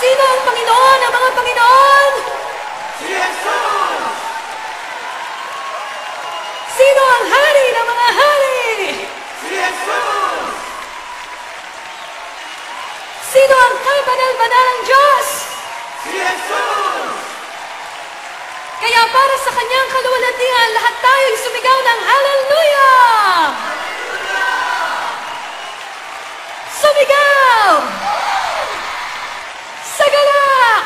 ng mga Panginoon? Sino ang hari ng mga hari? Sino ang kabanal-banal ng Diyos? Kaya para sa kanyang kaluwalhatian, lahat tayo ay sumigaw ng Hallelujah! Sumigaw! Sagalak!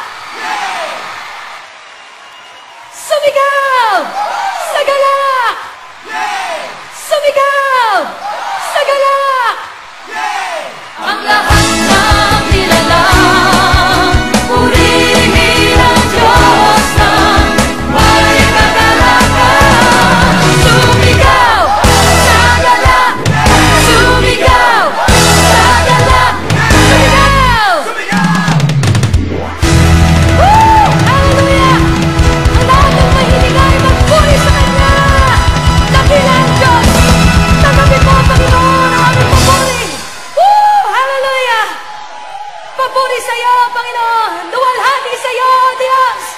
Sumigaw! Sagalak! Sumigaw! Panginoon. Luwalhati sa iyo, Diyos.